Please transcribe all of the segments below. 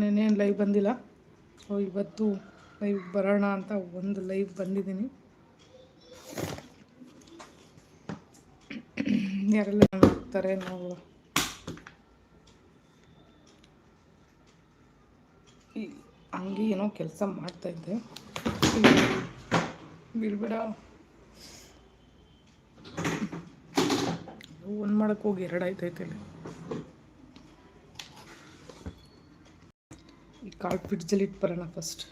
ನೆನ್ನೇನು live ಬಂದಿಲ್ಲ. So ಇವತ್ತು live ಬರೋಣ ಅಂತ ಒಂದು ಲೈವ್ ಬಂದಿದ್ದೀನಿ. ಯಾರೆಲ್ಲ ಹೋಗ್ತಾರೆ ನೋಡುವ ಹಂಗೆ ಏನೋ ಕೆಲಸ ಮಾಡ್ತಾಯಿದ್ದೆ ಬಿಡ್ಬೇಡ ಒಂದು ಮಾಡೋಕ್ಕೆ ಹೋಗಿ ಎರಡು ಆಯ್ತೈತೆ ಇಲ್ಲಿ ಈ ಕಾಳು ಫ್ರಿಡ್ಜಲ್ಲಿ ಇಟ್ಟು ಬರೋಣ ಫಸ್ಟ್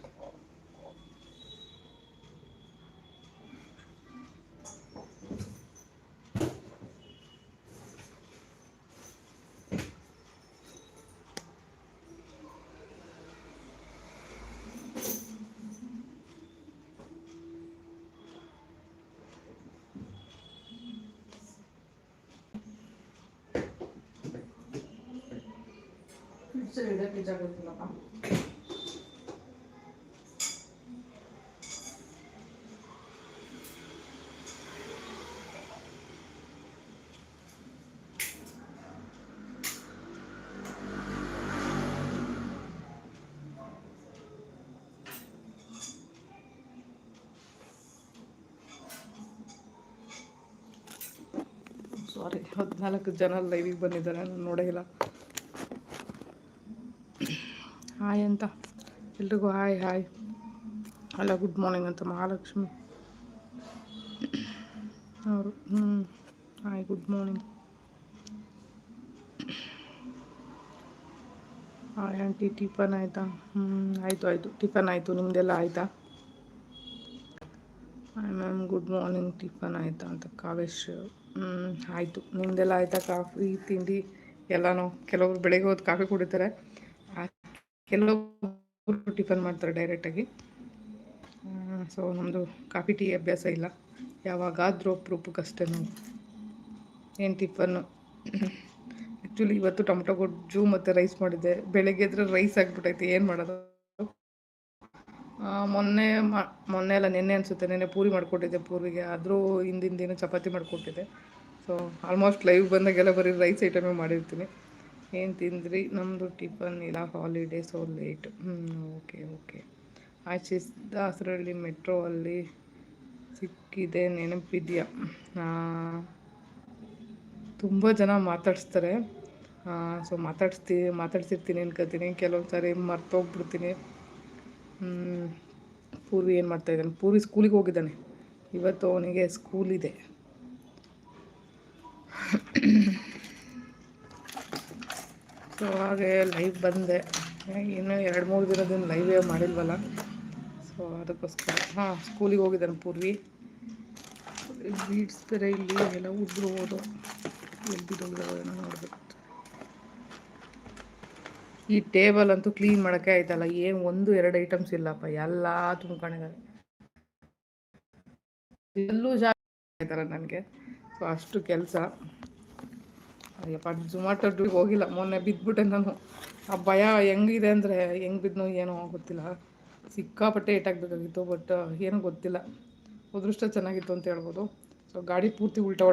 ಫ್ರಿಡ್ಜಲ್ಲಿ ಇಡೋಕ್ಕೆ ಜಾಗ ಇರ್ತಿಲ್ಲಪ್ಪ ಹದಿನಾಲ್ಕು ಜನ ಲೈವಿಗೆ ಬಂದಿದ್ದಾರೆ, ನಾನು ನೋಡೇ ಇಲ್ಲ. ಹಾಯ್ ಅಂತ. ಎಲ್ರಿಗೂ ಹಾಯ್ ಹಾಯ್. ಅಲ್ಲ ಗುಡ್ ಮಾರ್ನಿಂಗ್ ಅಂತ ಮಹಾಲಕ್ಷ್ಮಿ. ಅವರು ಹ್ಞೂ hi good morning hi aunty, tiffin ಆಯಿತಾ? ಹ್ಞೂ ಆಯಿತು ಆಯಿತು. ಟಿಫನ್ ಆಯಿತು ನಿಮ್ಮದೆಲ್ಲ ಆಯಿತಾ? Hi ma'am good morning tiffin ಆಯಿತಾ ಅಂತ ಕಾವೇಶ್ ಆಯಿತು. ನಿಮ್ಮದೆಲ್ಲ ಆಯಿತಾ? ಕಾಫಿ, ತಿಂಡಿ ಎಲ್ಲನೂ? ಕೆಲವರು ಬೆಳಗ್ಗೆ ಹೋದ್ ಕಾಫಿ ಕುಡಿತಾರೆ. ಕೆಲವರು ಟಿಫನ್ ಮಾಡ್ತಾರೆ ಡೈರೆಕ್ಟಾಗಿ ಸೊ ನಮ್ಮದು ಕಾಫಿ, ಟೀ ಅಭ್ಯಾಸ ಇಲ್ಲ. ಯಾವಾಗಾದರೂ ಅಪರೂಪಕ್ಕಷ್ಟೇ ನಾವು. ಏನು ಟಿಫನ್ನು ಆ್ಯಕ್ಚುಲಿ ಇವತ್ತು ಟೊಮೊಟೊ ಗೊಜ್ಜು ಮತ್ತು ರೈಸ್ ಮಾಡಿದ್ದೆ. ಬೆಳಗ್ಗೆ ಇದ್ರೆ ರೈಸ್ ಆಗಿಬಿಟ್ಟೈತೆ ಏನು ಮಾಡೋದು? ಮೊನ್ನೆ ಮೊನ್ನೆ ಅಲ್ಲ, ನಿನ್ನೆ ಅನಿಸುತ್ತೆ. ನಿನ್ನೆ ಪೂರಿ ಮಾಡಿಕೊಟ್ಟಿದ್ದೆ ಪೂರಿಗೆ. ಆದರೂ ಹಿಂದಿನ ದಿನ ಚಪಾತಿ ಮಾಡಿಕೊಟ್ಟಿದ್ದೆ. ಸೊ ಆಲ್ಮೋಸ್ಟ್ ಲೈವ್ ಬಂದಾಗೆಲ್ಲ ಬರೀ ರೈಸ್ ಐಟಮೇ ಮಾಡಿರ್ತೀನಿ. ಏನು ತಿಂದ್ರಿ? ನಮ್ಮದು ಟಿಫನ್ ಇಲ್ಲ ಹಾಲಿಡೇ ಸೊ ಲೇಟ್ ಹ್ಞೂ ಓಕೆ ಓಕೆ ಆಚೆ ದಾಸರಳ್ಳಿ ಮೆಟ್ರೋ ಅಲ್ಲಿ ಸಿಕ್ಕಿದೆ ನೆನಪಿದೆಯಾ? ತುಂಬ ಜನ ಮಾತಾಡಿಸ್ತಾರೆ. ಸೊ ಮಾತಾಡಿಸ್ತಿ, ಮಾತಾಡ್ಸಿರ್ತೀನಿ ಅನ್ಕೋತೀನಿ. ಕೆಲವೊಂದು ಸಾರಿ ಮರ್ತೋಗ್ಬಿಡ್ತೀನಿ. ಪೂರ್ವಿ ಏನು ಮಾಡ್ತಾ ಇದ್ದಾನೆ? ಪೂರ್ವಿ ಸ್ಕೂಲಿಗೆ ಹೋಗಿದ್ದಾನೆ. ಇವತ್ತು ಅವನಿಗೆ ಸ್ಕೂಲ್ ಇದೆ. ಸೊ ಹಾಗೆ ಲೈವ್ ಬಂದೆ. ಇನ್ನೂ ಎರಡು ಮೂರು ದಿನದಿಂದ ಲೈವೇ ಮಾಡಿಲ್ವಲ್ಲ? ಸೊ ಅದಕ್ಕೋಸ್ಕರ, ಹಾಂ ಸ್ಕೂಲಿಗೆ ಹೋಗಿದ್ದಾನೆ ಪೂರ್ವಿ. ಬೀಡ್ಸ್ ಬೇರೆ ಇಲ್ಲಿ, ಎಲ್ಲ ಉದ್ರು ಹೋದು ಎಲ್ಲಿ ಬಿದ್ದೋಗಿದಾವೆ ನೋಡ್ಬೇಕು. ಈ ಟೇಬಲ್ ಅಂತೂ ಕ್ಲೀನ್ ಮಾಡೋಕ್ಕೆ ಆಯ್ತಲ್ಲ, ಏನು ಒಂದು ಎರಡು ಐಟಮ್ಸ್ ಇಲ್ಲಪ್ಪ, ಎಲ್ಲ ತುಂಬ್ಕೊಂಡಿದ್ದಾರೆ. ಎಲ್ಲೂ ಆಯ್ತಲ್ಲ ನನಗೆ. ಸೊ ಅಷ್ಟು ಕೆಲಸ. ಅಯ್ಯಪ್ಪ ಜುಮಾಟೊ ಡ್ಯೂಟಿಗೆ ಹೋಗಿಲ್ಲ, ಮೊನ್ನೆ ಬಿದ್ದುಬಿಟ್ಟೆ ನಾನು. ಆ ಭಯ ಹೆಂಗಿದೆ ಅಂದರೆ, ಹೆಂಗೆ ಬಿದ್ದನೋ ಏನೋ ಗೊತ್ತಿಲ್ಲ. ಸಿಕ್ಕಾಪಟ್ಟೆ ಏಟಾಗಬೇಕಾಗಿತ್ತು ಬಟ್ ಏನೂ ಗೊತ್ತಿಲ್ಲ. ಅದೃಷ್ಟ ಚೆನ್ನಾಗಿತ್ತು ಅಂತ ಹೇಳ್ಬೋದು. ಸೊ ಗಾಡಿ ಪೂರ್ತಿ ಉಲ್ಟಾ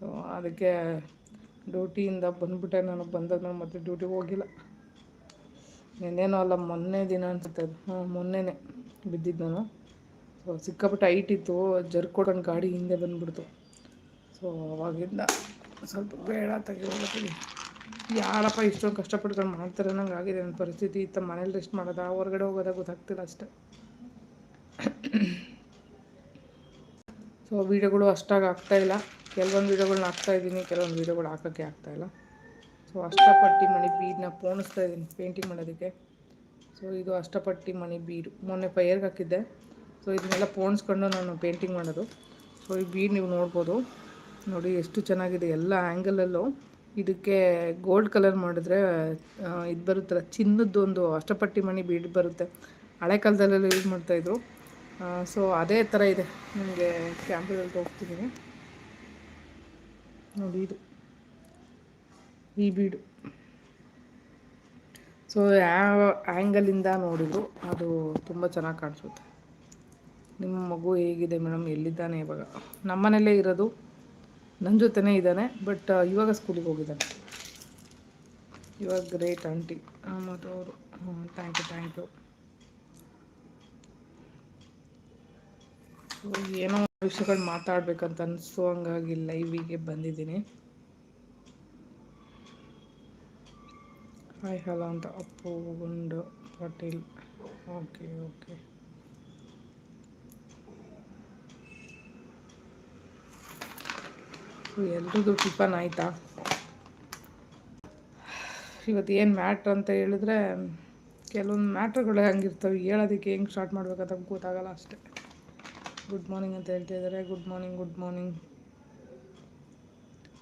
ಸೊ ಅದಕ್ಕೆ ಡ್ಯೂಟಿಯಿಂದ ಬಂದ್ಬಿಟ್ಟೆ ನಾನು ಬಂದಾಗ ಮತ್ತೆ ಡ್ಯೂಟಿಗೆ ಹೋಗಿಲ್ಲ. ನಿನ್ನೇನೋ ಅಲ್ಲ, ಮೊನ್ನೆ ದಿನ ಅನ್ಸುತ್ತೆ ಅದು. ಹಾಂ ಮೊನ್ನೆನೇ ಬಿದ್ದಿದ್ದು ನಾನು. ಸೊ ಸಿಕ್ಕಾಪಟ್ಟೆ ಹೈಟ್ ಇತ್ತು ಜರ್ಕೊಡೋಣ ಗಾಡಿ ಹಿಂದೆ ಬಂದ್ಬಿಡ್ತು. ಸೊ ಅವಾಗಿಂದ ಸ್ವಲ್ಪ ಬೇಡ ತೆಗಿತೀನಿ ಯಾರಪ್ಪ ಇಷ್ಟೊಂದು ಕಷ್ಟಪಟ್ಕೊಂಡು ಮಾಡ್ತಾರೆ ನಂಗೆ ಆಗಿದೆ ನನ್ನ ಪರಿಸ್ಥಿತಿ. ಇತ್ತ ಮನೇಲಿ ರೆಸ್ಟ್ ಮಾಡೋದಾ? ಹೊರಗಡೆ ಹೋಗೋದ ಗೊತ್ತಾಗ್ತಿಲ್ಲ ಅಷ್ಟೆ. ಸೊ ವೀಡಿಯೋಗಳು ಅಷ್ಟಾಗಿ ಆಗ್ತಾಯಿಲ್ಲ ಕೆಲವೊಂದು ವೀಡಿಯೋಗಳ್ನ ಹಾಕ್ತಾಯಿದ್ದೀನಿ ಕೆಲವೊಂದು ವೀಡಿಯೋಗಳು ಹಾಕೋಕ್ಕೆ ಆಗ್ತಾಯಿಲ್ಲ ಸೊ ಅಷ್ಟಪಟ್ಟಿ ಮಣಿ ಬೀಡನ್ನ ಪೋಣಿಸ್ತಾ ಇದ್ದೀನಿ ಪೇಂಟಿಂಗ್ ಮಾಡೋದಕ್ಕೆ. ಸೊ ಇದು ಅಷ್ಟಪಟ್ಟಿ ಮಣಿ ಬೀಡು, ಮೊನ್ನೆ ಫೈರ್ಗೆ ಹಾಕಿದ್ದೆ. ಸೊ ಇದನ್ನೆಲ್ಲ ಪೋಣಿಸ್ಕೊಂಡು ನಾನು ಪೇಂಟಿಂಗ್ ಮಾಡೋದು. ಸೊ ಈ ಬೀಡ್ ನೀವು ನೋಡ್ಬೋದು. ನೋಡಿ, ಎಷ್ಟು ಚೆನ್ನಾಗಿದೆ. ಎಲ್ಲ ಆ್ಯಂಗಲಲ್ಲೂ ಇದಕ್ಕೆ ಗೋಲ್ಡ್ ಕಲರ್ ಮಾಡಿದ್ರೆ ಇದು ಬರುತ್ತಲ್ಲ, ಚಿನ್ನದ್ದು ಒಂದು ಅಷ್ಟಪಟ್ಟಿ ಮಣಿ ಬೀಡ್ ಬರುತ್ತೆ. ಹಳೆ ಕಾಲದಲ್ಲೆಲ್ಲ ಯೂಸ್ ಮಾಡ್ತಾಯಿದ್ರು ಸೊ ಅದೇ ಥರ ಇದೆ. ನಿಮಗೆ ಕ್ಯಾಂಪಲ್ಲಿ ತೋರಿಸ್ತಿದ್ದೀನಿ. ನೋಡಿ ಇದು. ಈ ಬೀಡು. ಸೊ ಯಾವ ಆ್ಯಂಗಲಿಂದ ನೋಡಿದ್ರು, ಅದು ತುಂಬ ಚೆನ್ನಾಗಿ ಕಾಣಿಸುತ್ತೆ. ನಿಮ್ಮ ಮಗು ಹೇಗಿದೆ ಮೇಡಮ್ ಎಲ್ಲಿದ್ದಾನೆ ಇವಾಗ? ನಮ್ಮನೇಲೇ ಇರೋದು. ನನ್ನ ಜೊತೆನೇ ಇದ್ದಾನೆ ಬಟ್ ಇವಾಗ ಸ್ಕೂಲಿಗೆ ಹೋಗಿದ್ದಾನೆ. ಇವಾಗ ಗ್ರೇಟ್ ಆಂಟಿ ಮತ್ತು ಅವರು. ಥ್ಯಾಂಕ್ ಯು ಥ್ಯಾಂಕ್ ಯು ಏನೋ ವಿಷಯಗಳು ಮಾತಾಡ್ಬೇಕಂತ ಅನಿಸ್ತು, ಹಂಗಾಗಿ ಲೈವಿಗೆ ಬಂದಿದ್ದೀನಿ. ಹಾಯ್ ಹಲೋ ಅಂತ ಅಪ್ಪು ಗುಂಡು ಪಾಟೀಲ್ ಓಕೆ ಓಕೆ ಎಲ್ರಿಗೂ ಟಿಫನ್ ಆಯಿತಾ? ಇವತ್ತು ಏನು ಮ್ಯಾಟ್ರ್ ಅಂತ ಹೇಳಿದ್ರೆ, ಕೆಲವೊಂದು ಮ್ಯಾಟ್ರ್ಗಳು ಹಂಗಿರ್ತವೆ, ಹೇಳೋದಕ್ಕೆ ಹೆಂಗೆ ಸ್ಟಾರ್ಟ್ ಮಾಡ್ಬೇಕಂತ ಗೊತ್ತಾಗಲ್ಲ ಅಷ್ಟೇ. ಗುಡ್ ಮಾರ್ನಿಂಗ್ ಅಂತ ಹೇಳ್ತಾ ಇದ್ದಾರೆ good morning good morning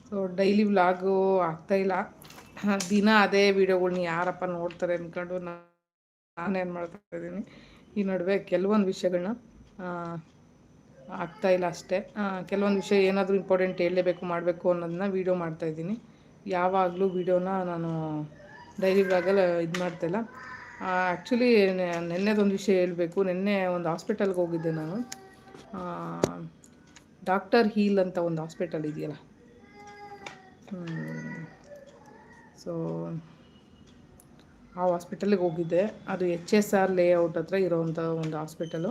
so daily vlog ಆಗ್ತಾಯಿಲ್ಲ ದಿನ ಅದೇ ವೀಡಿಯೋಗಳ್ನ ಯಾರಪ್ಪ ನೋಡ್ತಾರೆ ಅಂದ್ಕೊಂಡು ನಾನೇನು ಮಾಡ್ತಾ ಇದ್ದೀನಿ. ಈ ನಡುವೆ ಕೆಲವೊಂದು ವಿಷಯಗಳನ್ನ ಆಗ್ತಾಯಿಲ್ಲ ಅಷ್ಟೇ. ಕೆಲವೊಂದು ವಿಷಯ ಏನಾದರೂ ಇಂಪಾರ್ಟೆಂಟ್ ಹೇಳಲೇಬೇಕು, ಮಾಡಬೇಕು ಅನ್ನೋದನ್ನ ವೀಡಿಯೋ ಮಾಡ್ತಾಯಿದ್ದೀನಿ ಯಾವಾಗಲೂ ವೀಡಿಯೋನ ನಾನು ಡೈಲಿ ಬ್ಲಾಗಲ್ಲಿ ಇದು ಮಾಡ್ತಾಯಿಲ್ಲ ಆ್ಯಕ್ಚುಲಿ ನೆನ್ನೆದೊಂದು ವಿಷಯ ಹೇಳಬೇಕು. ನಿನ್ನೆ ಒಂದು ಹಾಸ್ಪಿಟಲ್ಗೆ ಹೋಗಿದ್ದೆ ನಾನು. ಡಾಕ್ಟರ್ ಹೀಲ್ ಅಂತ ಒಂದು ಹಾಸ್ಪಿಟಲ್ ಇದೆಯಲ್ಲ. ಸೊ ಆ ಹಾಸ್ಪಿಟಲಿಗೆ ಹೋಗಿದ್ದೆ. ಅದು ಎಚ್ ಎಸ್ ಆರ್ ಲೇಔಟ್ ಹತ್ರ ಇರೋವಂಥ ಒಂದು ಹಾಸ್ಪಿಟಲು.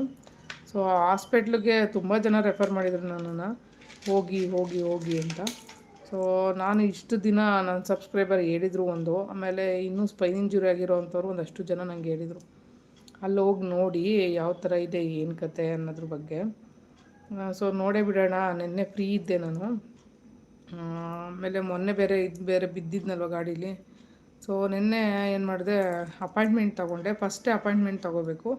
ಸೊ ಆ ಹಾಸ್ಪಿಟ್ಲಿಗೆ ತುಂಬ ಜನ ರೆಫರ್ ಮಾಡಿದರು ನನ್ನನ್ನು. ಹೋಗಿ ಹೋಗಿ ಹೋಗಿ ಅಂತ. ಸೊ ನಾನು ಇಷ್ಟು ದಿನ ನನ್ನ ಸಬ್ಸ್ಕ್ರೈಬರ್ ಹೇಳಿದರು ಒಂದು. ಆಮೇಲೆ ಇನ್ನೂ ಸ್ಪೈನ್ ಇಂಜುರಿ ಆಗಿರೋ ಅಂಥವ್ರು ಒಂದಷ್ಟು ಜನ ನನಗೆ ಹೇಳಿದರು. ಅಲ್ಲಿ ಹೋಗಿ ನೋಡಿ ಯಾವ ಥರ ಇದೆ, ಏನು ಕತೆ ಅನ್ನೋದ್ರ ಬಗ್ಗೆ. ಸೊ ನೋಡೇ ಬಿಡೋಣ, ನಿನ್ನೆ ಫ್ರೀ ಇದ್ದೆ ನಾನು. ಆಮೇಲೆ ಮೊನ್ನೆ ಬೇರೆ ಇದು, ಬೇರೆ ಬಿದ್ದಿದ್ನಲ್ವ ಗಾಡೀಲಿ. ಸೊ ನಿನ್ನೆ ಏನು ಮಾಡಿದೆ, ಅಪಾಯಿಂಟ್ಮೆಂಟ್ ತೊಗೊಂಡೆ. ಫಸ್ಟೇ ಅಪಾಯಿಂಟ್ಮೆಂಟ್ ತೊಗೋಬೇಕು.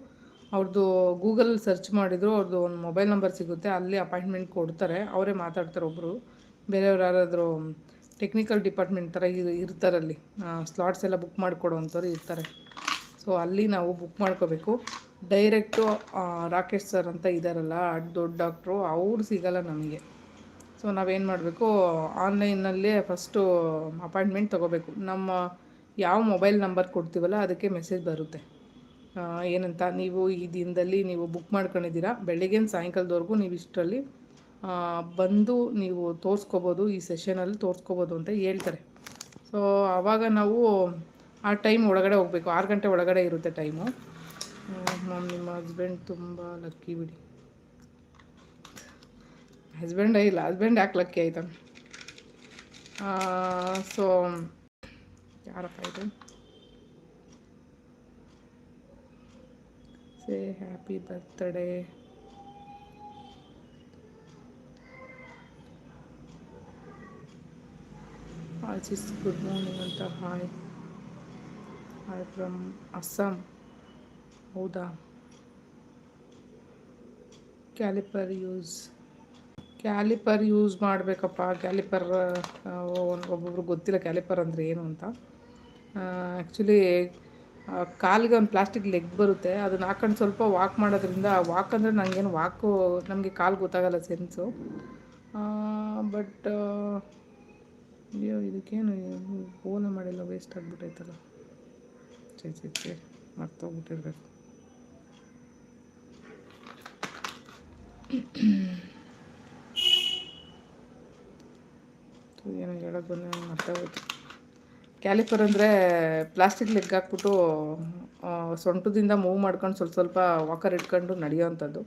ಅವ್ರದ್ದು ಗೂಗಲ್ ಸರ್ಚ್ ಮಾಡಿದ್ರು ಅವ್ರದ್ದು ಒಂದು ಮೊಬೈಲ್ ನಂಬರ್ ಸಿಗುತ್ತೆ, ಅಲ್ಲಿ ಅಪಾಯಿಂಟ್ಮೆಂಟ್ ಕೊಡ್ತಾರೆ. ಅವರೇ ಮಾತಾಡ್ತಾರೆ ಒಬ್ಬರು ಬೇರೆಯವ್ರು ಯಾರಾದರೂ ಟೆಕ್ನಿಕಲ್ ಡಿಪಾರ್ಟ್ಮೆಂಟ್ ಥರ ಇರ್ತಾರಲ್ಲಿ. ಸ್ಲಾಟ್ಸ್ ಎಲ್ಲ ಬುಕ್ ಮಾಡಿಕೊಡುವಂಥವ್ರು ಇರ್ತಾರೆ. ಸೊ ಅಲ್ಲಿ ನಾವು ಬುಕ್ ಮಾಡ್ಕೋಬೇಕು. ಡೈರೆಕ್ಟು ರಾಕೇಶ್ ಸರ್ ಅಂತ ಇದ್ದಾರಲ್ಲ ದೊಡ್ಡ ಡಾಕ್ಟ್ರು ಅವ್ರು ಸಿಗಲ್ಲ ನಮಗೆ. ಸೊ ನಾವೇನು ಮಾಡಬೇಕು ಆನ್ಲೈನಲ್ಲೇ ಫಸ್ಟು ಅಪಾಯಿಂಟ್ಮೆಂಟ್ ತೊಗೋಬೇಕು. ನಮ್ಮ ಯಾವ ಮೊಬೈಲ್ ನಂಬರ್ ಕೊಡ್ತೀವಲ್ಲ, ಅದಕ್ಕೆ ಮೆಸೇಜ್ ಬರುತ್ತೆ. ಏನಂತ, ನೀವು ಈ ದಿನದಲ್ಲಿ ನೀವು ಬುಕ್ ಮಾಡ್ಕೊಂಡಿದ್ದೀರಾ, ಬೆಳಗ್ಗಿನ ಸಾಯಂಕಾಲದವರೆಗೂ ನೀವು ಇಷ್ಟರಲ್ಲಿ ಬಂದು ನೀವು ತೋರಿಸ್ಕೋಬೋದು, ಈ ಸೆಷನಲ್ಲಿ ತೋರಿಸ್ಕೋಬೋದು ಅಂತ ಹೇಳ್ತಾರೆ. ಸೊ ಆವಾಗ ನಾವು ಆ ಟೈಮ್ ಒಳಗಡೆ ಹೋಗಬೇಕು. ಆರು ಗಂಟೆ ಒಳಗಡೆ ಇರುತ್ತೆ ಟೈಮು ಮ್ಯಾಮ್ ನಿಮ್ಮ ಹಸ್ಬೆಂಡ್ ತುಂಬ ಲಕ್ಕಿ ಬಿಡಿ. ಹಸ್ಬೆಂಡೇ ಇಲ್ಲ ಹಸ್ಬೆಂಡ್ ಯಾಕೆ ಲಕ್ಕಿ ಆಯ್ತಾ? ಸೊ ಯಾರಪ್ಪ ಇದು? ಸೇ ಹ್ಯಾಪಿ ಬರ್ತ್ಡೇ ಆಚಿಸ್ ಗುಡ್ ಮಾರ್ನಿಂಗ್ ಅಂತ ಹಾಯ್ ಫ್ರಮ್ ಅಸ್ಸಾಂ ಹೌದಾ? ಕ್ಯಾಲಿಪರ್ ಯೂಸ್ ಕ್ಯಾಲಿಪರ್ ಯೂಸ್ ಮಾಡಬೇಕಪ್ಪ. ಕ್ಯಾಲಿಪರ್ ಒಬ್ಬೊಬ್ರು ಗೊತ್ತಿಲ್ಲ ಕ್ಯಾಲಿಪರ್ ಅಂದರೆ ಏನು ಅಂತ. ಆ್ಯಕ್ಚುಲಿ ಕಾಲಿಗೆ ಒಂದು ಪ್ಲಾಸ್ಟಿಕ್ ಲೆಗ್ ಬರುತ್ತೆ. ಅದನ್ನ ಹಾಕೊಂಡು ಸ್ವಲ್ಪ ವಾಕ್ ಮಾಡೋದ್ರಿಂದ ವಾಕ್ ಅಂದರೆ ನನಗೇನು ವಾಕು ನಮಗೆ ಕಾಲು ಗೊತ್ತಾಗಲ್ಲ ಸೆನ್ಸು ಬಟ್ ಅಯ್ಯೋ, ಇದಕ್ಕೇನು ಫೋನೇ ಮಾಡಿಲ್ಲ ವೇಸ್ಟ್ ಆಗಿಬಿಟ್ಟೈತಲ್ಲ ಚೇ ಮರ್ತೋಗ್ಬಿಟ್ಟಿರ್ಬೇಕು ಏನೋ ಹೇಳೋದು ಬಂದು ಮರ್ತೋಗ್ಬಿಟ್ಟು ಕ್ಯಾಲಿಫರ್ ಅಂದರೆ ಪ್ಲಾಸ್ಟಿಕ್ ಲೆಗ್ ಹಾಕ್ಬಿಟ್ಟು ಸೊಂಟದಿಂದ ಮೂವ್ ಮಾಡ್ಕೊಂಡು ಸ್ವಲ್ಪ ಸ್ವಲ್ಪ ವಾಕರ್ ಇಟ್ಕೊಂಡು ನಡೆಯೋವಂಥದ್ದು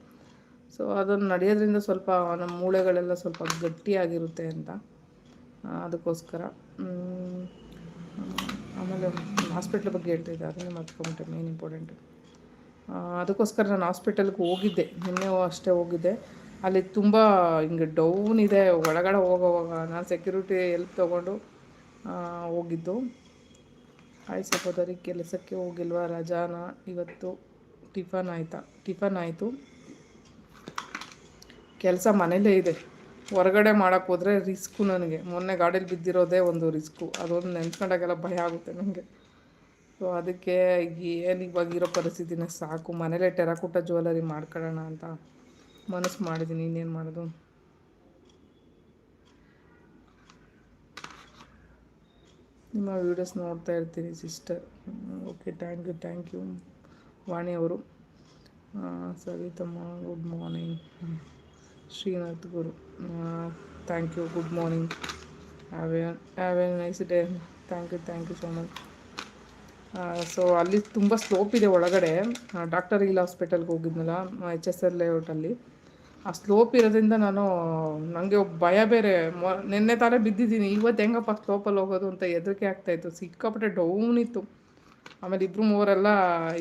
ಸೊ, ಅದನ್ನು ನಡೆಯೋದ್ರಿಂದ ಸ್ವಲ್ಪ ನಮ್ಮ ಮೂಳೆಗಳೆಲ್ಲ ಸ್ವಲ್ಪ ಗಟ್ಟಿಯಾಗಿರುತ್ತೆ ಅಂತ ಅದಕ್ಕೋಸ್ಕರ. ಆಮೇಲೆ ಹಾಸ್ಪಿಟ್ಲ್ ಬಗ್ಗೆ ಹೇಳ್ತಿದ್ದೆ ಅದನ್ನೇ ಮರ್ತ್ಕೊಂಬಿಟ್ಟೆ ಮೇನ್ ಇಂಪಾರ್ಟೆಂಟ್ ಅದಕ್ಕೋಸ್ಕರ ನಾನು ಹಾಸ್ಪಿಟಲ್ಗೆ ಹೋಗಿದ್ದೆ, ನಿನ್ನೆ ಅಷ್ಟೇ ಹೋಗಿದ್ದೆ. ಅಲ್ಲಿ ತುಂಬ ಹಿಂಗೆ ಡೌನ್ ಇದೆ, ಒಳಗಡೆ ಹೋಗೋವಾಗ ನಾನು ಸೆಕ್ಯೂರಿಟಿ ಎಲ್ಪ್ ತೊಗೊಂಡು ಹೋಗಿದ್ದು. ಆಯ್ ಸಹೋದರಿ, ಕೆಲಸಕ್ಕೆ ಹೋಗಿಲ್ವಾ ರಜಾನ? ಇವತ್ತು ಟಿಫನ್ ಆಯಿತಾ? ಟಿಫನ್ ಆಯಿತು. ಕೆಲಸ ಮನೇಲೇ ಇದೆ. ಹೊರಗಡೆ ಮಾಡೋಕ್ಕೆ ಹೋದರೆ ರಿಸ್ಕು ನನಗೆ. ಮೊನ್ನೆ ಗಾಡೀಲಿ ಬಿದ್ದಿರೋದೇ ಒಂದು ರಿಸ್ಕು. ಅದೊಂದು ನೆನ್ಸ್ಕೊಂಡಾಗೆಲ್ಲ ಭಯ ಆಗುತ್ತೆ ನನಗೆ. ಸೊ ಅದಕ್ಕೆ ಏನು ಇವಾಗ ಇರೋ ಪರಿಸ್ಥಿತಿನ ಸಾಕು. ಮನೇಲೇ ಟೆರಾಕೋಟ ಜ್ಯುವೆಲರಿ ಮಾಡ್ಕೊಳ್ಳೋಣ ಅಂತ ಮನಸ್ಸು ಮಾಡಿದ್ದೀನಿ ಇನ್ನೇನು ಮಾಡೋದು? ನಿಮ್ಮ ವೀಡಿಯೋಸ್ ನೋಡ್ತಾ ಇರ್ತೀನಿ sister okay thank you thank you Vani ಅವರು. ಸವಿತಮ್ಮ good morning Srinath Guru thank you good morning have a have a nice day thank you thank you so much so ಅಲ್ಲಿ ತುಂಬ ಸ್ಲೋಪ್ ಇದೆ ಒಳಗಡೆ. ಡಾಕ್ಟರ್ ಇಲ್ಲ ಹಾಸ್ಪಿಟಲ್ಗೆ ಹೋಗಿದ್ನಲ್ಲ ಎಚ್ ಎಸ್ ಎಲ್ ಲೇಔಟಲ್ಲಿ ಆ ಸ್ಲೋಪ್ ಇರೋದ್ರಿಂದ ನಾನು ನನಗೆ ಭಯ ಬೇರೆ. ಮೊ, ನಿನ್ನೆ ತಾನೇ ಬಿದ್ದಿದ್ದೀನಿ. ಇವತ್ತು ಹೆಂಗಪ್ಪ ಸ್ಲೋಪಲ್ಲಿ ಹೋಗೋದು ಅಂತ ಹೆದರಿಕೆ ಆಗ್ತಾಯಿತ್ತು ಸಿಕ್ಕಾಪಟ್ಟೆ ಡೌನ್ ಇತ್ತು. ಆಮೇಲೆ ಇಬ್ಬರು ಮೂವರೆಲ್ಲ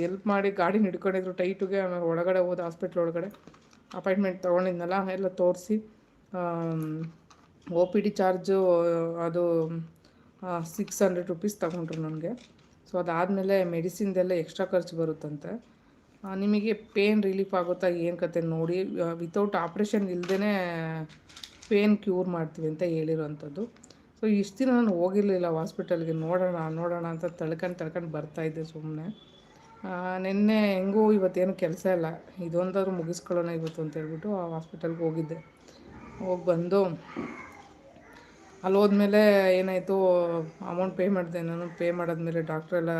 ಎಲ್ಪ್ ಮಾಡಿ ಗಾಡಿ ಹಿಡ್ಕೊಂಡಿದ್ರು. ಟೈಟಿಗೆ ಆಮೇಲೆ ಒಳಗಡೆ ಹೋದ ಹಾಸ್ಪಿಟ್ಲ್ ಒಳಗಡೆ. ಅಪಾಯಿಂಟ್ಮೆಂಟ್ ತೊಗೊಂಡಿದ್ನಲ್ಲ, ಎಲ್ಲ ತೋರಿಸಿ ಓ ಪಿ ಡಿ ಚಾರ್ಜು, ಅದು ಸಿಕ್ಸ್ ಹಂಡ್ರೆಡ್ ರುಪೀಸ್ ತಗೊಂಡ್ರು ನನಗೆ. ಸೊ ಅದಾದಮೇಲೆ ಮೆಡಿಸಿನ್ದೆಲ್ಲ ಎಕ್ಸ್ಟ್ರಾ ಖರ್ಚು ಬರುತ್ತಂತೆ. ನಿಮಗೆ ಪೇನ್ ರಿಲೀಫ್ ಆಗುತ್ತಾ ಏನು ಕತೆ ನೋಡಿ ವಿತೌಟ್ ಆಪ್ರೇಷನ್ ಇಲ್ಲದೇ ಪೇನ್ ಕ್ಯೂರ್ ಮಾಡ್ತೀವಿ ಅಂತ ಹೇಳಿರೋವಂಥದ್ದು. ಸೊ ಇಷ್ಟು ದಿನ ನಾನು ಹೋಗಿರಲಿಲ್ಲ ಹಾಸ್ಪಿಟಲ್ಗೆ ನೋಡೋಣ ನೋಡೋಣ ಅಂತ ತಳ್ಕೊಂಡು ತಳ್ಕೊಂಡು ಬರ್ತಾಯಿದ್ದೆ ಸುಮ್ಮನೆ ನಿನ್ನೆ ಹೆಂಗೂ ಇವತ್ತೇನು ಕೆಲಸ ಇಲ್ಲ. ಇದೊಂದಾದ್ರೂ ಮುಗಿಸ್ಕೊಳ್ಳೋಣ ಇವತ್ತು ಅಂತ ಹೇಳ್ಬಿಟ್ಟು ಆ ಹಾಸ್ಪಿಟಲ್ಗೆ ಹೋಗಿದ್ದೆ. ಹೋಗಿ ಬಂದು ಅಲ್ಲಿ ಹೋದ್ಮೇಲೆ ಏನಾಯಿತು ಅಮೌಂಟ್ ಪೇ ಮಾಡಿದೆ. ನಾನು ಪೇ ಮಾಡಾದ್ಮೇಲೆ ಡಾಕ್ಟ್ರೆಲ್ಲ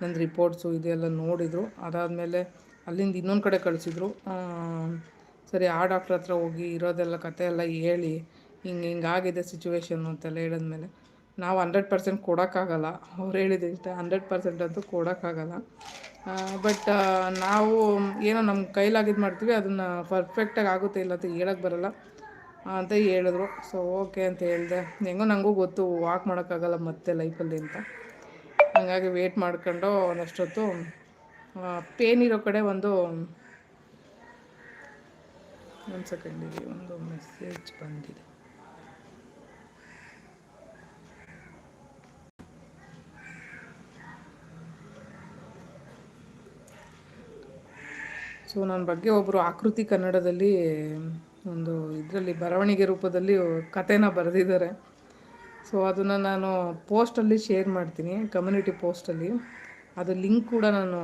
ನನ್ನ ರಿಪೋರ್ಟ್ಸು ಇದೆಲ್ಲ ನೋಡಿದರು. ಅದಾದಮೇಲೆ ಅಲ್ಲಿಂದ ಇನ್ನೊಂದು ಕಡೆ ಕಳಿಸಿದ್ರು. ಸರಿ, ಆ ಡಾಕ್ಟ್ರ್ ಹತ್ರ ಹೋಗಿ ಇರೋದೆಲ್ಲ ಕತೆ ಎಲ್ಲ ಹೇಳಿ, ಹಿಂಗೆ ಹಿಂಗಾಗಿದೆ ಸಿಚುವೇಶನ್ನು ಅಂತೆಲ್ಲ ಹೇಳಿದ್ಮೇಲೆ ನಾವು ಹಂಡ್ರೆಡ್ ಪರ್ಸೆಂಟ್ ಕೊಡೋಕ್ಕಾಗಲ್ಲ. ಅವ್ರು ಇಷ್ಟ ಹಂಡ್ರೆಡ್ ಪರ್ಸೆಂಟ್ ಅಂತೂ ಕೊಡೋಕ್ಕಾಗಲ್ಲ. ಬಟ್ ನಾವು ಏನೋ ನಮ್ಮ ಕೈಲಾಗಿದ್ದು ಮಾಡ್ತೀವಿ, ಅದನ್ನು ಪರ್ಫೆಕ್ಟಾಗಿ ಆಗುತ್ತೆ ಇಲ್ಲ ಅಂತ ಹೇಳಕ್ಕೆ ಬರಲ್ಲ ಅಂತ ಹೇಳಿದ್ರು. ಸೊ ಓಕೆ ಅಂತ ಹೇಳಿದೆ. ಹೆಂಗೋ ನನಗೂ ಗೊತ್ತು ವಾಕ್ ಮಾಡೋಕ್ಕಾಗಲ್ಲ ಮತ್ತೆ ಲೈಫಲ್ಲಿ ಅಂತ. ಹಾಗಾಗಿ ವೇಟ್ ಮಾಡ್ಕೊಂಡು ಒಂದಷ್ಟೊತ್ತು ಪೇನ್ ಇರೋ ಕಡೆ ಒಂದು ಒಂದು ಸೆಕೆಂಡಿಗೆ ಒಂದು ಮೆಸೇಜ್ ಬಂದಿದೆ. ಸೊ ನನ್ನ ಬಗ್ಗೆ ಒಬ್ಬರು ಆಕೃತಿ ಕನ್ನಡದಲ್ಲಿ ಒಂದು ಇದರಲ್ಲಿ ಬರವಣಿಗೆ ರೂಪದಲ್ಲಿ ಕಥೆನ ಬರೆದಿದ್ದಾರೆ. ಸೊ ಅದನ್ನು ನಾನು ಪೋಸ್ಟಲ್ಲಿ ಶೇರ್ ಮಾಡ್ತೀನಿ, ಕಮ್ಯುನಿಟಿ ಪೋಸ್ಟಲ್ಲಿ. ಅದು ಲಿಂಕ್ ಕೂಡ ನಾನು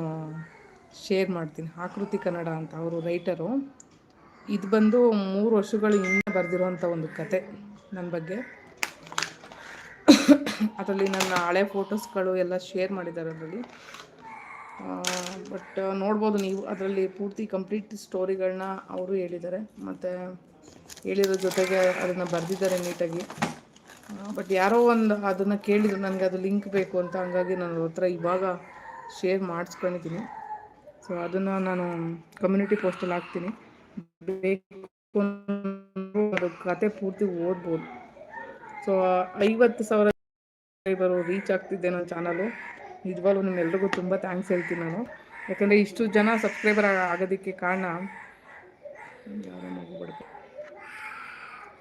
ಶೇರ್ ಮಾಡ್ತೀನಿ, ಆಕೃತಿ ಕನ್ನಡ ಅಂತ ಅವರು ರೈಟರು. ಇದು ಬಂದು ಮೂರು ವರ್ಷಗಳು ಹಿಂದೆ ಬರೆದಿರೋಂಥ ಒಂದು ಕತೆ ನನ್ನ ಬಗ್ಗೆ. ಅದರಲ್ಲಿ ನನ್ನ ಹಳೆ ಫೋಟೋಸ್ಗಳು ಎಲ್ಲ ಶೇರ್ ಮಾಡಿದ್ದಾರೆ ಅದರಲ್ಲಿ. ಬಟ್ ನೋಡ್ಬೋದು ನೀವು ಅದರಲ್ಲಿ ಪೂರ್ತಿ ಕಂಪ್ಲೀಟ್ ಸ್ಟೋರಿಗಳನ್ನ ಅವರು ಹೇಳಿದ್ದಾರೆ. ಮತ್ತು ಹೇಳಿರೋ ಜೊತೆಗೆ ಅದನ್ನು ಬರೆದಿದ್ದಾರೆ ನೀಟಾಗಿ ಬಟ್ ಯಾರೋ ಒಂದು ಅದನ್ನು ಕೇಳಿದ್ರು, ನನಗೆ ಅದು ಲಿಂಕ್ ಬೇಕು ಅಂತ ಹಂಗಾಗಿ ನಾನು ಹತ್ರ ಇವಾಗ ಶೇರ್ ಮಾಡಿಸ್ಕೊಂಡಿದ್ದೀನಿ. ಸೊ ಅದನ್ನು ನಾನು ಕಮ್ಯುನಿಟಿ ಪೋಸ್ಟಲ್ಲಿ ಹಾಕ್ತೀನಿ. ಬೇಕು ಅದು ಕತೆ ಪೂರ್ತಿ ಓದ್ಬೋದು. ಸೊ ಐವತ್ತು ಸಾವಿರ ರೀಚ್ ಆಗ್ತಿದ್ದೆ ನನ್ನ ಚಾನಲು ನಿಜವಾಗ್ಲೂ ನಿಮ್ಮೆಲ್ರಿಗೂ ತುಂಬ ಥ್ಯಾಂಕ್ಸ್ ಹೇಳ್ತೀನಿ ನಾನು. ಯಾಕಂದರೆ ಇಷ್ಟು ಜನ ಸಬ್ಸ್ಕ್ರೈಬರ್ ಆಗೋದಕ್ಕೆ ಕಾರಣ ಮಗು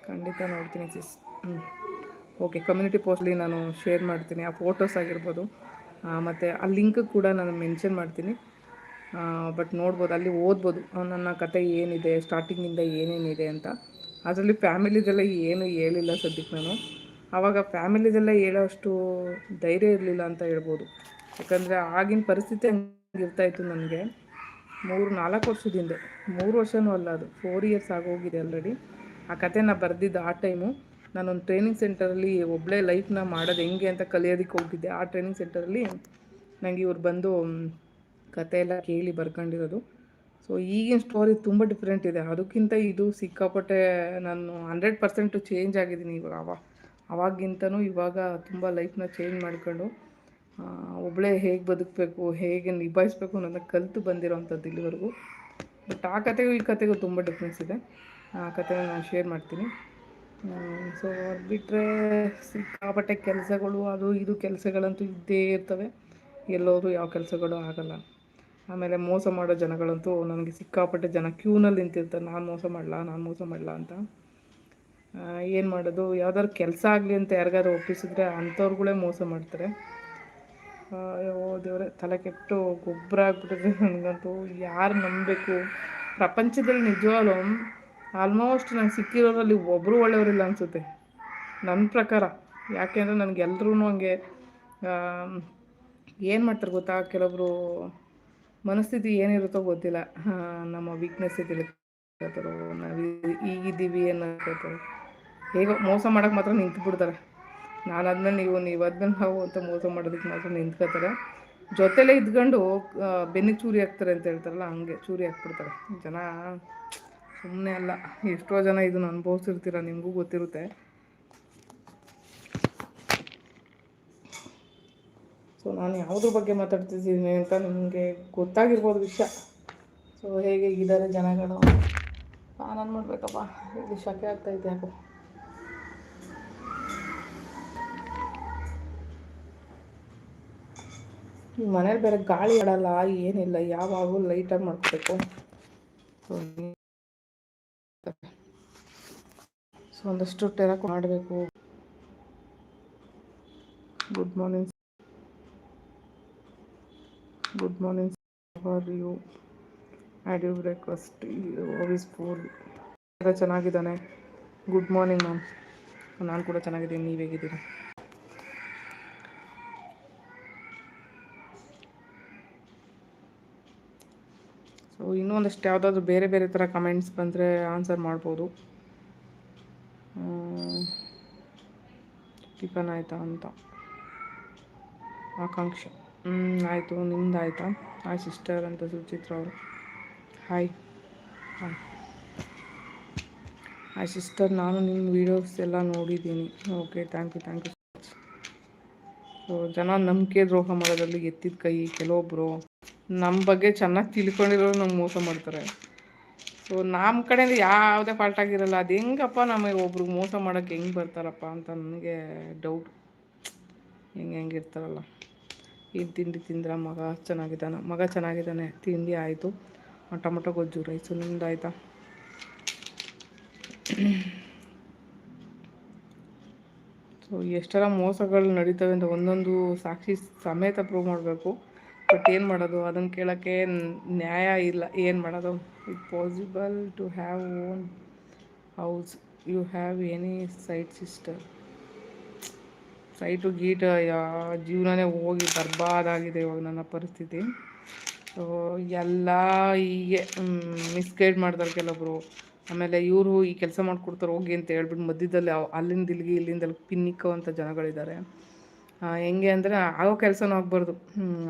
ಖಂಡಿತ ನೋಡ್ತೀನಿ ಸಿಸ್ ಹ್ಞೂ ಓಕೆ ಕಮ್ಯುನಿಟಿ ಪೋಸ್ಟ್ಲಿ ನಾನು ಶೇರ್ ಮಾಡ್ತೀನಿ. ಆ ಫೋಟೋಸ್ ಆಗಿರ್ಬೋದು. ಮತ್ತು ಆ ಲಿಂಕ್ ಕೂಡ ನಾನು ಮೆನ್ಷನ್ ಮಾಡ್ತೀನಿ. ಬಟ್ ನೋಡ್ಬೋದು, ಅಲ್ಲಿ ಓದ್ಬೋದು. ನನ್ನ ಕತೆ ಏನಿದೆ ಸ್ಟಾರ್ಟಿಂಗಿಂದ ಏನೇನಿದೆ ಅಂತ. ಅದರಲ್ಲಿ ಫ್ಯಾಮಿಲಿದೆಲ್ಲ ಏನು ಹೇಳಿಲ್ಲ ಸದ್ಯಕ್ಕೆ ನಾನು. ಆವಾಗ ಫ್ಯಾಮಿಲಿದೆಲ್ಲ ಹೇಳೋಷ್ಟು ಧೈರ್ಯ ಇರಲಿಲ್ಲ ಅಂತ ಹೇಳ್ಬೋದು. ಯಾಕಂದರೆ ಆಗಿನ ಪರಿಸ್ಥಿತಿ ಹಂಗೆ ಇರ್ತಾಯಿತ್ತು ನನಗೆ. ಮೂರು, ನಾಲ್ಕು ವರ್ಷದ ಹಿಂದೆ. ಮೂರು ವರ್ಷವೂ ಅಲ್ಲ ಅದು. ಫೋರ್ ಇಯರ್ಸ್ ಆಗೋಗಿದೆ ಆಲ್ರೆಡಿ ಆ ಕಥೆನ ಬರೆದಿದ್ದು ಆ ಟೈಮು ನಾನೊಂದು ಟ್ರೈನಿಂಗ್ ಸೆಂಟರಲ್ಲಿ ಒಬ್ಬಳೇ ಲೈಫ್ನ ಮಾಡೋದು ಹೆಂಗೆ ಅಂತ ಕಲಿಯೋದಕ್ಕೆ ಹೋಗಿದ್ದೆ. ಆ ಟ್ರೈನಿಂಗ್ ಸೆಂಟರಲ್ಲಿ ನನಗೆ ಇವ್ರು ಬಂದು ಕತೆ ಎಲ್ಲ ಕೇಳಿ ಬರ್ಕೊಂಡಿರೋದು. ಸೊ ಈಗಿನ ಸ್ಟೋರಿ ತುಂಬ ಡಿಫ್ರೆಂಟ್ ಇದೆ. ಅದಕ್ಕಿಂತ ಇದು ಸಿಕ್ಕಾಪಟ್ಟೆ ನಾನು ಹಂಡ್ರೆಡ್ ಪರ್ಸೆಂಟು ಚೇಂಜ್ ಆಗಿದ್ದೀನಿ ಇವಾಗ. ಅವ ಅವಾಗಿಂತನೂ ಇವಾಗ ತುಂಬ ಲೈಫ್ನ ಚೇಂಜ್ ಮಾಡ್ಕೊಂಡು ಒಬ್ಬಳೇ ಹೇಗೆ ಬದುಕಬೇಕು, ಹೇಗೆ ನಿಭಾಯಿಸ್ಬೇಕು ಅನ್ನೋದನ್ನ ಕಲಿತು ಬಂದಿರೋವಂಥದ್ದು ಇಲ್ಲಿವರೆಗೂ. ಬಟ್ ಆ ಕತೆಗೂ ಈ ಕತೆಗೂ ತುಂಬ ಡಿಫ್ರೆನ್ಸ್ ಇದೆ. ಆ ಕತೆನ ನಾನು ಶೇರ್ ಮಾಡ್ತೀನಿ. ಸೊ ಅದು ಬಿಟ್ಟರೆ ಸಿಕ್ಕಾಪಟ್ಟೆ ಕೆಲಸಗಳು, ಅದು ಇದು ಕೆಲಸಗಳಂತೂ ಇದ್ದೇ ಇರ್ತವೆ. ಎಲ್ಲೋದು ಯಾವ ಕೆಲಸಗಳು ಆಗಲ್ಲ. ಆಮೇಲೆ ಮೋಸ ಮಾಡೋ ಜನಗಳಂತೂ ನನಗೆ ಸಿಕ್ಕಾಪಟ್ಟೆ ಜನ ಕ್ಯೂನಲ್ಲಿ ನಿಂತಿರ್ತಾರೆ, ನಾನು ಮೋಸ ಮಾಡಲ್ಲ ನಾನು ಮೋಸ ಮಾಡಲ್ಲ ಅಂತ. ಏನು ಮಾಡೋದು? ಯಾವ್ದಾದ್ರು ಕೆಲಸ ಆಗಲಿ ಅಂತ ಯಾರಿಗಾದ್ರು ಒಪ್ಪಿಸಿದ್ರೆ ಅಂಥವ್ರುಗಳೇ ಮೋಸ ಮಾಡ್ತಾರೆ. ಓ ದೇವರೇ, ತಲೆ ಕೆಟ್ಟು ಗೊಬ್ಬರ ಆಗ್ಬಿಟ್ಟಿದೆ ನನಗಂತೂ. ಯಾರು ನಂಬಬೇಕು? ಪ್ರಪಂಚದಲ್ಲಿ ನಿಜವಾಗ್ಲೂ ಆಲ್ಮೋಸ್ಟ್ ನಂಗೆ ಸಿಕ್ಕಿರೋರಲ್ಲಿ ಒಬ್ಬರು ಒಳ್ಳೆಯವರಿಲ್ಲ ಅನಿಸುತ್ತೆ. ನನ್ನ ಪ್ರಕಾರ. ಯಾಕೆಂದರೆ ನನಗೆ ಎಲ್ರೂ ಹಂಗೆ ಏನು ಮಾಡ್ತಾರೆ ಗೊತ್ತಾ? ಕೆಲವೊಬ್ರು ಮನಸ್ಥಿತಿ ಏನಿರುತ್ತೋ ಗೊತ್ತಿಲ್ಲ. ನಮ್ಮ ವೀಕ್ನೆಸ್ ತಿಳ್ಕೊತಾರೋ, ನಾವು ಈಗಿದ್ದೀವಿ ಅನ್ನೋದು ಹೇಗೋ ಮೋಸ ಮಾಡೋಕೆ ಮಾತ್ರ ನಿಂತು ಬಿಡ್ತಾರೆ ನಾನು ಆದ್ಮೇಲೆ ನೀವು ನೀವು ಆದ್ಮೇಲೆ ನಾವು ಅಂತ ಮೋಸ ಮಾಡೋದಕ್ಕೆ ಮಾತ್ರ ನಿಂತ್ಕೋತಾರೆ ಜೊತೆಲೇ ಇದ್ಕೊಂಡು ಬೆನ್ನಿಗೆ ಚೂರಿ ಹಾಕ್ತಾರೆ ಅಂತ ಹೇಳ್ತಾರಲ್ಲ, ಹಂಗೆ ಚೂರಿ ಹಾಕ್ಬಿಡ್ತಾರೆ. ಜನ ಸುಮ್ಮನೆ ಅಲ್ಲ, ಎಷ್ಟೋ ಜನ ಇದನ್ನು ಅನುಭವಿಸಿರ್ತೀರ ನಿಮಗೂ ಗೊತ್ತಿರುತ್ತೆ. ಸೊ ನಾನು ಯಾವುದ್ರ ಬಗ್ಗೆ ಮಾತಾಡ್ತಿದ್ದೀನಿ ಅಂತ ನಿಮಗೆ ಗೊತ್ತಾಗಿರ್ಬೋದು ವಿಷಯ. ಸೊ ಹೇಗೆ ಇದ್ದಾರೆ ಜನಗಳು? ನಾನು ಮಾಡಬೇಕಪ್ಪ? ಇದು ಶಕೆ ಆಗ್ತೈತೆ ಯಾಕೋ. ಮನೇಲಿ ಬೇರೆ ಗಾಳಿ ಆಡಲ್ಲ, ಏನಿಲ್ಲ, ಯಾವಾಗಲೂ ಲೈಟಾಗಿ ಮಾಡ್ಕೋಬೇಕು. ಸೊ ಒಂದಷ್ಟು ಟೆರಕ್ ಮಾಡಬೇಕು. Good morning good morning for you and you breakfast office full ಚೆನ್ನಾಗಿದ್ದಾನೆ. Good morning ma'am ನಾನು ಕೂಡ ಚೆನ್ನಾಗಿದ್ದೀನಿ. ನೀವು ಹೇಗಿದ್ದೀರಾ? ಇನ್ನೂ ಒಂದಷ್ಟು ಯಾವುದಾದ್ರೂ ಬೇರೆ ಬೇರೆ ಥರ ಕಮೆಂಟ್ಸ್ ಬಂದರೆ ಆನ್ಸರ್ ಮಾಡ್ಬೋದು. ಟಿಫನ್ ಆಯಿತಾ ಅಂತ. ಆಕಾಂಕ್ಷೆ. ಹ್ಞೂ ಆಯಿತು, ನಿಮ್ದು ಆಯಿತಾ? ಹಾಯ್ ಸಿಸ್ಟರ್ ಅಂತ ಸುಚಿತ್ರ ಅವರು. ಹಾಯ್ ಹಾಯ್ ಹಾಯ್ ಸಿಸ್ಟರ್ ನಾನು ನಿಮ್ಮ ವೀಡಿಯೋಸ್ ಎಲ್ಲ ನೋಡಿದ್ದೀನಿ. Okay thank you thank you so ಜನ ನಂಬಿಕೆ ದ್ರೋಹ ಮಾಡೋದ್ರಲ್ಲಿ ಎತ್ತಿದ ಕೈ ಕೆಲವೊಬ್ಬರು ನಮ್ಮ ಬಗ್ಗೆ ಚೆನ್ನಾಗಿ ತಿಳ್ಕೊಂಡಿರೋರು ನಮ್ಗೆ ಮೋಸ ಮಾಡ್ತಾರೆ. ಸೊ ನಮ್ಮ ಕಡೆಯಿಂದ ಯಾವುದೇ ಫಾಲ್ಟ್ ಆಗಿರಲ್ಲ, ಅದು ಹೆಂಗಪ್ಪ ನಮಗೆ ಒಬ್ರಿಗೆ ಮೋಸ ಮಾಡೋಕ್ಕೆ ಹೆಂಗೆ ಬರ್ತಾರಪ್ಪ ಅಂತ ನನಗೆ ಡೌಟ್ ಹೆಂಗೆ ಇರ್ತಾರಲ್ಲ. ಏನು ತಿಂಡಿ ತಿಂದ್ರ ಮಗ ಚೆನ್ನಾಗಿದ್ದಾನೆ ಮಗ ಚೆನ್ನಾಗಿದ್ದಾನೆ, ತಿಂಡಿ ಆಯಿತು. ಟೊಮೊಟೊ, ಗೊಜ್ಜು ರೈಸು ನಿಮ್ದು ಆಯಿತಾ? ಸೊ ಎಷ್ಟೆಲ್ಲ ಮೋಸಗಳು ನಡೀತವೆ ಅಂತ ಒಂದೊಂದು ಸಾಕ್ಷಿ ಸಮೇತ ಪ್ರೂವ್ ಮಾಡಬೇಕು. ಬಟ್ ಏನು ಮಾಡೋದು? ಅದನ್ನ ಕೇಳೋಕ್ಕೆ ನ್ಯಾಯ ಇಲ್ಲ. ಏನು ಮಾಡೋದು? It possible to have own house you have any site sister site ಗೀಟ ಜೀವನನೇ ಹೋಗಿ ಬರ್ಬಾದಾಗಿದೆ ಇವಾಗ ನನ್ನ ಪರಿಸ್ಥಿತಿ. ಸೊ ಎಲ್ಲ ಹೀಗೆ ಮಿಸ್ಗೈಡ್ ಮಾಡ್ತಾರೆ ಕೆಲವೊಬ್ಬರು ಆಮೇಲೆ ಇವರು ಈ ಕೆಲಸ ಮಾಡಿಕೊಡ್ತಾರೆ ಹೋಗಿ ಅಂತ ಹೇಳ್ಬಿಟ್ಟು ಮಧ್ಯದಲ್ಲಿ ಅಲ್ಲಿಂದ ಇಲ್ಲಿಗೆ ಇಲ್ಲಿಂದ ಪಿನ್ನಿಕ್ಕೋ ಅಂತ ಜನಗಳಿದ್ದಾರೆ. ಹೆಂಗೆ ಅಂದರೆ ಆಗೋ ಕೆಲಸನೂ ಆಗಬಾರ್ದು.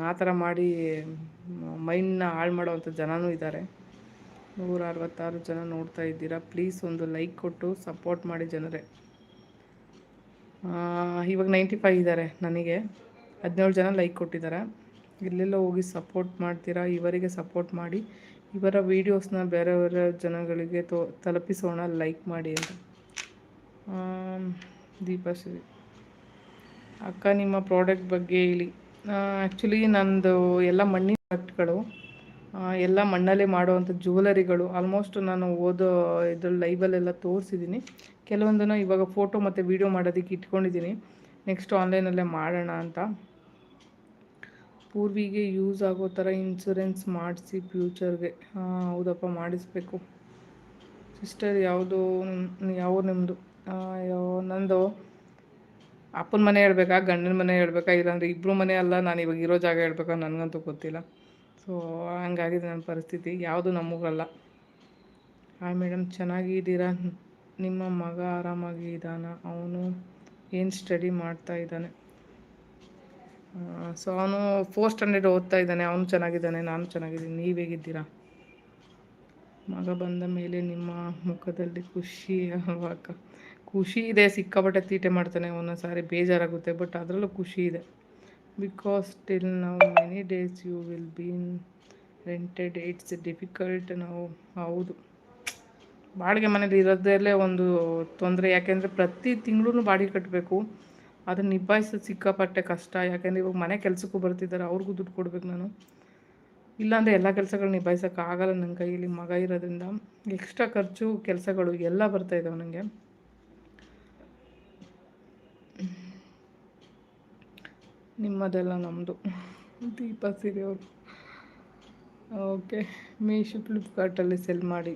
ಆ ಥರ ಮಾಡಿ, ಮೈಂಡ್ನ ಹಾಳು ಮಾಡೋವಂಥ ಜನನೂ ಇದ್ದಾರೆ. ನೂರ ಅರವತ್ತಾರು ಜನ ನೋಡ್ತಾ ಇದ್ದೀರಾ. ಪ್ಲೀಸ್ ಒಂದು ಲೈಕ್ ಕೊಟ್ಟು ಸಪೋರ್ಟ್ ಮಾಡಿ ಜನರೇ. ಇವಾಗ ನೈಂಟಿ ಫೈವ್ ಇದ್ದಾರೆ ನನಗೆ. ಹದಿನೇಳು ಜನ ಲೈಕ್ ಕೊಟ್ಟಿದ್ದಾರೆ. ಇಲ್ಲೆಲ್ಲ ಹೋಗಿ ಸಪೋರ್ಟ್ ಮಾಡ್ತೀರಾ? ಇವರಿಗೆ ಸಪೋರ್ಟ್ ಮಾಡಿ. ಇವರ ವೀಡಿಯೋಸ್ನ ಬೇರೆ ಬೇರೆ ಜನಗಳಿಗೆ ತೋ, ತಲುಪಿಸೋಣ. ಲೈಕ್ ಮಾಡಿ ಅಂತ. ದೀಪಾಶ್ರೀ ಅಕ್ಕ ನಿಮ್ಮ ಪ್ರಾಡಕ್ಟ್ ಬಗ್ಗೆ ಹೇಳಿ. ಆ್ಯಕ್ಚುಲಿ ನಂದು ಎಲ್ಲ ಮಣ್ಣಿನ ಪ್ರಾಡಕ್ಟ್ಗಳು ಎಲ್ಲ ಮಣ್ಣಲ್ಲೇ ಮಾಡುವಂಥ ಜ್ಯುವೆಲರಿಗಳು ಆಲ್ಮೋಸ್ಟ್ ನಾನು ಓದೋ ಇದ್ರಲ್ಲಿ ಲೈವಲ್ಲೆಲ್ಲ ತೋರಿಸಿದ್ದೀನಿ. ಕೆಲವೊಂದನ್ನು ಇವಾಗ ಫೋಟೋ ಮತ್ತು ವೀಡಿಯೋ ಮಾಡೋದಕ್ಕೆ ಇಟ್ಕೊಂಡಿದ್ದೀನಿ. ನೆಕ್ಸ್ಟ್ ಆನ್ಲೈನಲ್ಲೇ ಮಾಡೋಣ ಅಂತ. ಪೂರ್ವಿಗೆ ಯೂಸ್ ಆಗೋ ಥರ ಇನ್ಸೂರೆನ್ಸ್ ಮಾಡಿಸಿ ಫ್ಯೂಚರ್ಗೆ ಹೌದಪ್ಪ, ಮಾಡಿಸ್ಬೇಕು. ಸಿಸ್ಟರ್ ಯಾವುದು ಯಾವ ನಿಮ್ಮದು ಯಾವ ನಂದು ಅಪ್ಪನ ಮನೆ ಹೇಳ್ಬೇಕಾ, ಗಂಡನ ಮನೆ ಹೇಳ್ಬೇಕಾ, ಇಲ್ಲಾಂದರೆ ಇಬ್ಬರು ಮನೆ ಅಲ್ಲ, ನಾನು ಇವಾಗ ಇರೋ ಜಾಗ ಹೇಳ್ಬೇಕಾ ನನಗಂತೂ ಗೊತ್ತಿಲ್ಲ. ಸೊ ಹಂಗಾಗಿದೆ ನನ್ನ ಪರಿಸ್ಥಿತಿ, ಯಾವುದು ನಮಗಲ್ಲ ಹಾಯ್ ಮೇಡಮ್ ಚೆನ್ನಾಗಿದ್ದೀರಾ? ನಿಮ್ಮ ಮಗ ಆರಾಮಾಗಿ ಇದ್ದಾನ? ಅವನು ಏನು ಸ್ಟಡಿ ಮಾಡ್ತಾ ಇದ್ದಾನೆ? ಸೊ ಅವನು ಫೋರ್ ಸ್ಟ್ಯಾಂಡರ್ಡ್ ಓದ್ತಾ ಇದ್ದಾನೆ, ಅವನು ಚೆನ್ನಾಗಿದ್ದಾನೆ, ನಾನು ಚೆನ್ನಾಗಿದ್ದೀನಿ, ನೀವು ಹೇಗಿದ್ದೀರಾ? ಮಗ ಬಂದ ಮೇಲೆ ನಿಮ್ಮ ಮುಖದಲ್ಲಿ ಖುಷಿ ಅವಾಗ ಖುಷಿ ಇದೆ, ಸಿಕ್ಕಾಪಟ್ಟೆ ತೀಟೆ ಮಾಡ್ತಾನೆ ಒಂದೊಂದು ಸಾರಿ ಬೇಜಾರಾಗುತ್ತೆ ಬಟ್ ಅದರಲ್ಲೂ ಖುಷಿ ಇದೆ. ಬಿಕಾಸ್ ಟಿಲ್ ನಾವು many days you will been rented it's difficult ನಾವು ಹೌದು. ಬಾಡಿಗೆ ಮನೇಲಿ ಇರೋದ್ರಲ್ಲೇ ಒಂದು ತೊಂದರೆ, ಯಾಕೆಂದರೆ ಪ್ರತಿ ತಿಂಗಳೂ ಬಾಡಿಗೆ ಕಟ್ಟಬೇಕು ಅದನ್ನು ನಿಭಾಯಿಸೋದು ಸಿಕ್ಕಾಪಟ್ಟೆ ಕಷ್ಟ. ಯಾಕೆಂದರೆ ಇವಾಗ ಮನೆ ಕೆಲಸಕ್ಕೂ ಬರ್ತಿದ್ದಾರೆ, ಅವ್ರಿಗೂ ದುಡ್ಡು ಕೊಡಬೇಕು ನಾನು. ಇಲ್ಲಾಂದರೆ ಎಲ್ಲ ಕೆಲಸಗಳು ನಿಭಾಯಿಸೋಕ್ಕಾಗಲ್ಲ ನನ್ನ ಕೈಯಲ್ಲಿ ಮಗ ಇರೋದ್ರಿಂದ. ಎಕ್ಸ್ಟ್ರಾ ಖರ್ಚು, ಕೆಲಸಗಳು ಎಲ್ಲ ಬರ್ತಾಯಿದ್ದಾವೆ ನನಗೆ ನಿಮ್ಮದೆಲ್ಲ ನಮ್ಮದು ದೀಪ ಸೀರೆ ಅವರು ಓಕೆ, ಮೀಶೋ ಫ್ಲಿಪ್ಕಾರ್ಟಲ್ಲಿ ಸೆಲ್ ಮಾಡಿ.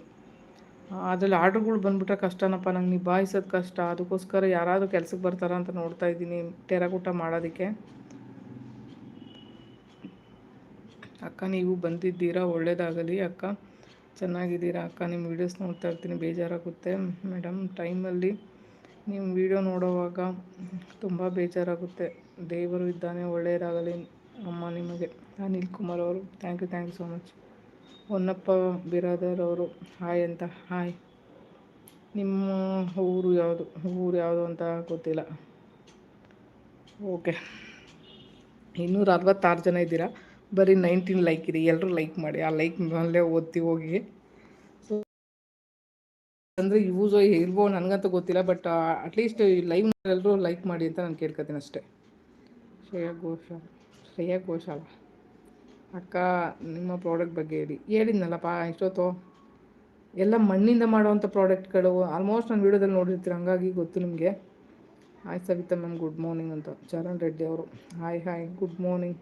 ಅದರಲ್ಲಿ ಆರ್ಡ್ರ್ಗಳು ಬಂದ್ಬಿಟ್ರೆ ಕಷ್ಟನಪ್ಪ, ನಂಗೆ ನಿಭಾಯಿಸೋದು ಕಷ್ಟ. ಅದಕ್ಕೋಸ್ಕರ ಯಾರಾದರೂ ಕೆಲಸಕ್ಕೆ ಬರ್ತಾರ ಅಂತ ನೋಡ್ತಾ ಇದ್ದೀನಿ ಟೆರಗೂಟ ಮಾಡೋದಕ್ಕೆ. ಅಕ್ಕ, ನೀವು ಬಂದಿದ್ದೀರಾ? ಒಳ್ಳೇದಾಗಲಿ ಅಕ್ಕ. ಚೆನ್ನಾಗಿದ್ದೀರಾ ಅಕ್ಕ? ನಿಮ್ಮ ವೀಡಿಯೋಸ್ ನೋಡ್ತಾ ಇರ್ತೀನಿ, ಬೇಜಾರಾಗುತ್ತೆ. ಮೇಡಮ್ ಟೈಮಲ್ಲಿ ನಿಮ್ಮ ವಿಡಿಯೋ ನೋಡೋವಾಗ ತುಂಬ ಬೇಜಾರಾಗುತ್ತೆ. ದೇವರು ಇದ್ದಾನೆ, ಒಳ್ಳೆಯದಾಗಲಿ ಅಮ್ಮ ನಿಮಗೆ. ಅನಿಲ್ ಕುಮಾರ್ ಅವರು thank you thank you so much Honnappa Biradar ಅವರು, ಹಾಯ್ ಅಂತ, ಹಾಯ್. ನಿಮ್ಮ ಊರು ಯಾವುದು ಊರು ಯಾವುದು ಅಂತ ಗೊತ್ತಿಲ್ಲ. ಓಕೆ ಇನ್ನೂರ ಅರವತ್ತಾರು ಜನ ಇದ್ದೀರಾ? ಬರೀ ನೈನ್ಟೀನ್ ಲೈಕ್ ಇದೆ ಎಲ್ಲರೂ ಲೈಕ್ ಮಾಡಿ, ಆ ಲೈಕ್ ಮೇಲೆ ಓದ್ತಿ ಹೋಗಿ. ಸೊ ಅಂದರೆ ಯೂಸೋ ಇಲ್ವೋ ನನಗಂತೂ ಗೊತ್ತಿಲ್ಲ ಬಟ್ ಅಟ್ಲೀಸ್ಟ್ ಲೈವ್ ಎಲ್ಲರೂ ಲೈಕ್ ಮಾಡಿ ಅಂತ ನಾನು ಕೇಳ್ಕೊತೀನಿ ಅಷ್ಟೇ. ಶ್ರೇಯಾ ಘೋಷಾಲ್ ಶ್ರೇಯಾ ಘೋಷಾಲ ಅಕ್ಕ, ನಿಮ್ಮ ಪ್ರಾಡಕ್ಟ್ ಬಗ್ಗೆ ಹೇಳಿ. ಹೇಳಿದ್ನಲ್ಲಪ್ಪ ಎಷ್ಟೊತ್ತು ಎಲ್ಲ ಮಣ್ಣಿಂದ ಮಾಡುವಂಥ ಪ್ರಾಡಕ್ಟ್ಗಳು ಆಲ್ಮೋಸ್ಟ್ ನಾನು ವೀಡಿಯೋದಲ್ಲಿ ನೋಡಿರ್ತೀರ, ಹಂಗಾಗಿ ಗೊತ್ತು ನಿಮಗೆ. Hi Savita ma'am good morning ಅಂತ. ಚರಣ್ ರೆಡ್ಡಿ ಅವರು. ಹಾಯ್ ಹಾಯ್ ಗುಡ್ ಮಾರ್ನಿಂಗ್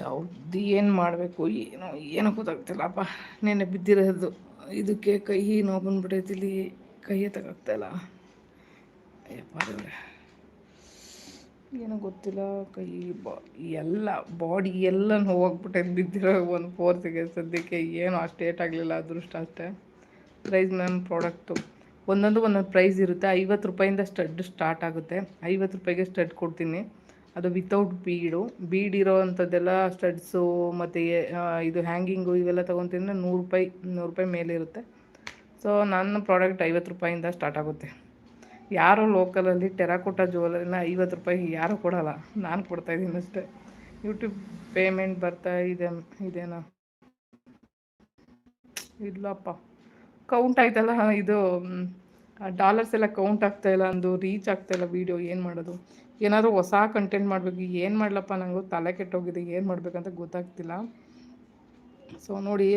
ಯಾವ್ದು, ಏನು ಮಾಡಬೇಕು, ಏನೋ ಏನೋ ಗೊತ್ತಾಗ್ತಿಲ್ಲಪ್ಪ. ನೆನೆ ಬಿದ್ದಿರೋದು. ಇದಕ್ಕೆ ಕೈ ನೋವು ಬಂದ್ಬಿಟ್ಟೈತಿ ಇಲ್ಲಿ ಕೈ ಎತ್ತಕ್ಕಾಗ್ತಾಯಿಲ್ಲ ಅಯ್ಯಪ್ಪ ಏನೋ ಗೊತ್ತಿಲ್ಲ, ಕೈ, ಬಾ, ಎಲ್ಲ, ಬಾಡಿ ಎಲ್ಲ ನೋವಾಗ್ಬಿಟ್ಟೈತೆ ಬಿದ್ದಿರೋ ಒಂದು ಫೋರ್ತಿಗೆ ಸದ್ಯಕ್ಕೆ ಏನೂ ಅಷ್ಟೇಟ್ ಆಗಲಿಲ್ಲ, ಅದೃಷ್ಟ ಅಷ್ಟೇ. Price ma'am product. ಒಂದೊಂದು ಒಂದೊಂದು ಪ್ರೈಸ್ ಇರುತ್ತೆ. ಐವತ್ತು ರೂಪಾಯಿಂದ ಸ್ಟಡ್ ಸ್ಟಾರ್ಟ್ ಆಗುತ್ತೆ. ಐವತ್ತು ರೂಪಾಯಿಗೆ ಸ್ಟಡ್ ಕೊಡ್ತೀನಿ. ಅದು ವಿತೌಟ್ ಬೀಡು ಬೀಡ್ ಇರೋ ಅಂಥದ್ದೆಲ್ಲ ಸ್ಟಡ್ಸು ಮತ್ತು ಇದು ಹ್ಯಾಂಗಿಂಗು ಇವೆಲ್ಲ ತೊಗೊತಿದ್ರೆ ನೂರು ರೂಪಾಯಿ ನೂರು ರೂಪಾಯಿ ಮೇಲಿರುತ್ತೆ ಸೊ ನನ್ನ ಪ್ರಾಡಕ್ಟ್ ಐವತ್ತು ರೂಪಾಯಿಂದ ಸ್ಟಾರ್ಟ್ ಆಗುತ್ತೆ. ಯಾರು ಲೋಕಲಲ್ಲಿ ಟೆರಾಕೋಟ ಜ್ಯುವೆಲರಿನ ಐವತ್ತು ರೂಪಾಯಿ ಯಾರೂ ಕೊಡೋಲ್ಲ. ನಾನು ಕೊಡ್ತಾಯಿದ್ದೀನಿ ಅಷ್ಟೇ. ಯೂಟ್ಯೂಬ್ ಪೇಮೆಂಟ್ ಬರ್ತಾ ಇದೆ, ಇದೇನಾ. ಇಲ್ಲಪ್ಪ. ಕೌಂಟ್ ಆಯ್ತಲ್ಲ, ಇದು ಡಾಲರ್ಸ್ ಎಲ್ಲ ಕೌಂಟ್ ಆಗ್ತಾಯಿಲ್ಲ ಅಂದು ರೀಚ್ ಆಗ್ತಾಯಿಲ್ಲ ವೀಡಿಯೋ ಏನು ಮಾಡೋದು? ಏನಾದರೂ ಹೊಸ ಕಂಟೆಂಟ್ ಮಾಡಬೇಕು, ಏನು ಮಾಡಲಪ್ಪ ನನಗೂ ತಲೆ ಕೆಟ್ಟೋಗಿದೆ, ಏನು ಮಾಡಬೇಕಂತ ಗೊತ್ತಾಗ್ತಿಲ್ಲ. ಸೊ ನೋಡಿ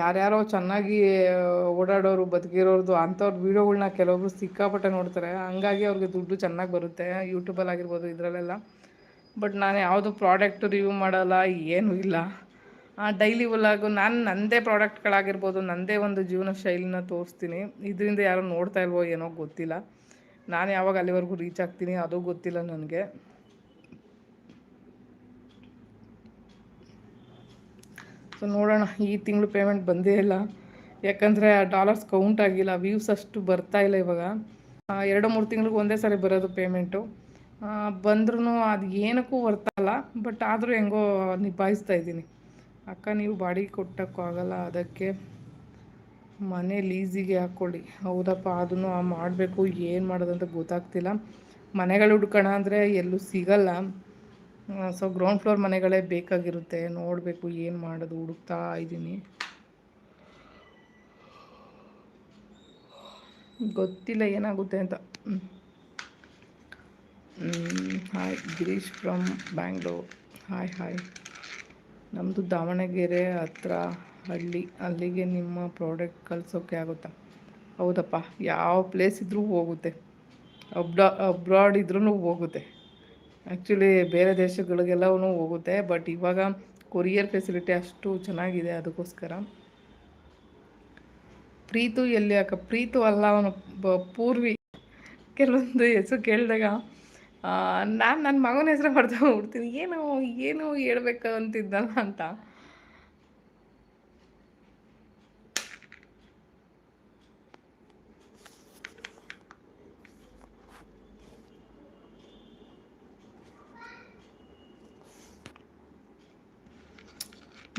ಯಾರ್ಯಾರೋ ಚೆನ್ನಾಗಿ ಓಡಾಡೋರು, ಬದುಕಿರೋರ್ದು ಅಂಥವ್ರ ವೀಡಿಯೋಗಳ್ನ ಕೆಲವೊಬ್ರು ಸಿಕ್ಕಾಪಟ್ಟೆ ನೋಡ್ತಾರೆ. ಹಂಗಾಗಿ ಅವ್ರಿಗೆ ದುಡ್ಡು ಚೆನ್ನಾಗಿ ಬರುತ್ತೆ ಯೂಟ್ಯೂಬಲ್ಲಿ ಆಗಿರ್ಬೋದು, ಇದರಲ್ಲೆಲ್ಲ. ಬಟ್ ನಾನು ಯಾವುದು ಪ್ರಾಡಕ್ಟ್ ರಿವ್ಯೂ ಮಾಡಲ್ಲ, ಏನೂ ಇಲ್ಲ. ಡೈಲಿ ಒಲಾಗು ನಾನು ನನ್ನದೇ ಪ್ರಾಡಕ್ಟ್ಗಳಾಗಿರ್ಬೋದು ನನ್ನದೇ ಒಂದು ಜೀವನ ಶೈಲಿನ ತೋರಿಸ್ತೀನಿ. ಇದರಿಂದ ಯಾರೋ ನೋಡ್ತಾ ಇಲ್ವೋ, ಏನೋ ಗೊತ್ತಿಲ್ಲ. ನಾನು ಯಾವಾಗ ಅಲ್ಲಿವರೆಗೂ ರೀಚ್ ಆಗ್ತೀನಿ ಅದು ಗೊತ್ತಿಲ್ಲ ನನಗೆ. ಸೊ ನೋಡೋಣ, ಈ ತಿಂಗಳು ಪೇಮೆಂಟ್ ಬಂದೇ ಇಲ್ಲ. ಯಾಕಂದರೆ ಡಾಲರ್ಸ್ ಕೌಂಟ್ ಆಗಿಲ್ಲ ವ್ಯೂಸ್ ಅಷ್ಟು ಬರ್ತಾ ಇಲ್ಲ ಇವಾಗ. ಎರಡು ಮೂರು ತಿಂಗಳಿಗೆ ಒಂದೇ ಸಾರಿ ಬರೋದು ಪೇಮೆಂಟು ಬಂದ್ರೂ ಅದು ಏನಕ್ಕೂ ಬರ್ತಲ್ಲ ಬಟ್ ಆದರೂ ಹೆಂಗೋ ನಿಭಾಯಿಸ್ತಾ ಇದ್ದೀನಿ. ಅಕ್ಕ, ನೀವು ಬಾಡಿಗೆ ಕೊಟ್ಟಕ್ಕೂ ಆಗಲ್ಲ ಅದಕ್ಕೆ. ಮನೆ ಲೀಸಿಗೆ ಹಾಕ್ಕೊಳ್ಳಿ. ಹೌದಪ್ಪ, ಅದನ್ನು ಮಾಡಬೇಕು, ಏನು ಮಾಡೋದಂತ ಗೊತ್ತಾಗ್ತಿಲ್ಲ. ಮನೆಗಳು ಹುಡ್ಕೋಣ ಅಂದರೆ ಎಲ್ಲೂ ಸಿಗಲ್ಲ. ಸೊ ಗ್ರೌಂಡ್ ಫ್ಲೋರ್ ಮನೆಗಳೇ ಬೇಕಾಗಿರುತ್ತೆ. ನೋಡಬೇಕು ಏನು ಮಾಡೋದು, ಹುಡುಕ್ತಾ ಇದ್ದೀನಿ. ಗೊತ್ತಿಲ್ಲ ಏನಾಗುತ್ತೆ ಅಂತ. Hi Girish from Bangalore hi hi ನಮ್ಮದು ದಾವಣಗೆರೆ ಹತ್ರ ಹಳ್ಳಿ ಅಲ್ಲಿಗೆ ನಿಮ್ಮ ಪ್ರಾಡಕ್ಟ್ ಕಳ್ಸೋಕೆ ಆಗುತ್ತಾ? ಹೌದಪ್ಪ, ಯಾವ ಪ್ಲೇಸ್ ಇದ್ರೂ ಹೋಗುತ್ತೆ. ಅಬ್ಡಾ ಅಬ್ರಾಡ್ ಇದ್ರೂ ಹೋಗುತ್ತೆ. ಆ್ಯಕ್ಚುಲಿ ಬೇರೆ ದೇಶಗಳಿಗೆಲ್ಲವೂ ಹೋಗುತ್ತೆ ಬಟ್ ಇವಾಗ ಕೊರಿಯರ್ ಫೆಸಿಲಿಟಿ ಅಷ್ಟು ಚೆನ್ನಾಗಿದೆ ಅದಕ್ಕೋಸ್ಕರ. ಪ್ರೀತು ಎಲ್ಲಿ ಅಕ್ಕ? ಪ್ರೀತು ಅಲ್ಲ, ಅವನು ಪೂರ್ವಿ. ಕೆಲವೊಂದು ಹೆಸರು ಕೇಳಿದಾಗ ನಾನು ನನ್ನ ಮಗನ ಹೆಸರು ಬರ್ತಾ ಹೋಗ್ಬಿಡ್ತೀನಿ ಏನು ಏನು ಹೇಳ್ಬೇಕು ಅಂತಿದ್ದಲ್ಲ ಅಂತ.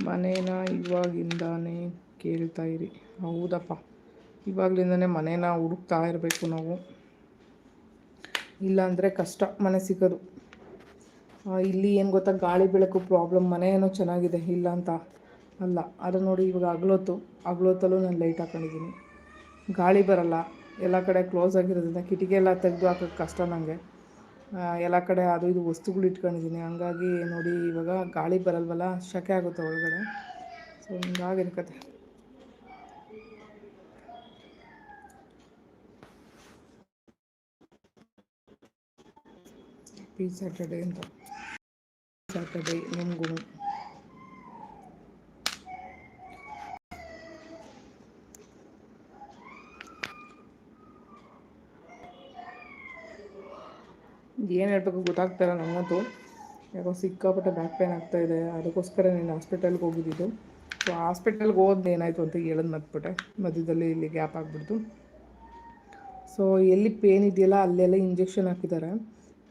ಮನೇನ ಇವಾಗಿಂದಾನೇ ಕೇಳ್ತಾ ಇರಿ. ಹೌದಪ್ಪ. ಇವಾಗಲಿಂದನೇ ಮನೇನ ಹುಡುಕ್ತಾ ಇರಬೇಕು ನಾವು. ಇಲ್ಲಾಂದರೆ ಕಷ್ಟ ಮನೆ ಸಿಗೋದು. ಇಲ್ಲಿ ಏನು ಗೊತ್ತಾ, ಗಾಳಿ ಬೆಳಕು ಪ್ರಾಬ್ಲಮ್ ಮನೆ ಏನೋ ಚೆನ್ನಾಗಿದೆ, ಇಲ್ಲ ಅಂತ ಅಲ್ಲ. ಅದು ನೋಡಿ ಇವಾಗ ಅಗ್ಲೊತ್ತು ಅಗ್ಲೊತ್ತಲ್ಲೂ ನಾನು ಲೈಟ್ ಹಾಕೊಂಡಿದ್ದೀನಿ. ಗಾಳಿ ಬರಲ್ಲ, ಎಲ್ಲ ಕಡೆ ಕ್ಲೋಸ್ ಆಗಿರೋದ್ರಿಂದ ಕಿಟಕಿ ಎಲ್ಲ ತೆಗೆದು ಹಾಕೋಕ್ಕೆ ಕಷ್ಟ ನನಗೆ ಎಲ್ಲ ಕಡೆ ಅದು ಇದು ವಸ್ತುಗಳು ಇಟ್ಕೊಂಡಿದ್ದೀನಿ. ಹಂಗಾಗಿ ನೋಡಿ, ಇವಾಗ ಗಾಳಿ ಬರಲ್ವಲ್ಲ ಶಕೆ ಆಗುತ್ತೆ ಒಳಗಡೆ. ಸೊ ಹಿಂಗಾಗಿದೆ ಕತೆ ಪಿ ಸ್ಯಾಟರ್ಡೇ ಅಂತ. ಸ್ಯಾಟರ್ಡೇ ನಿಮಗೂ. ಏನು ಹೇಳಬೇಕು ಗೊತ್ತಾಗ್ತಾಯಿಲ್ಲ ನನಗಂತೂ ಯಾಕೋ ಸಿಕ್ಕಾಪಟ್ಟೆ ಬ್ಯಾಕ್ ಪೇನ್ ಆಗ್ತಾ ಇದೆ. ಅದಕ್ಕೋಸ್ಕರ ನೀನು ಹಾಸ್ಪಿಟಲ್ಗೆ ಹೋಗಿದ್ದಿದ್ದು. ಸೊ ಹಾಸ್ಪಿಟಲ್ಗೆ ಹೋದ್ ಏನಾಯಿತು ಅಂತ ಹೇಳೋದು ಮತ್ಬಿಟ್ಟೆ ಮಧ್ಯದಲ್ಲಿ ಇಲ್ಲಿ ಗ್ಯಾಪ್ ಆಗಿಬಿಡ್ತು. ಸೊ ಎಲ್ಲಿ ಪೇನ್ ಇದೆಯಲ್ಲ ಅಲ್ಲೆಲ್ಲ ಇಂಜೆಕ್ಷನ್ ಹಾಕಿದ್ದಾರೆ.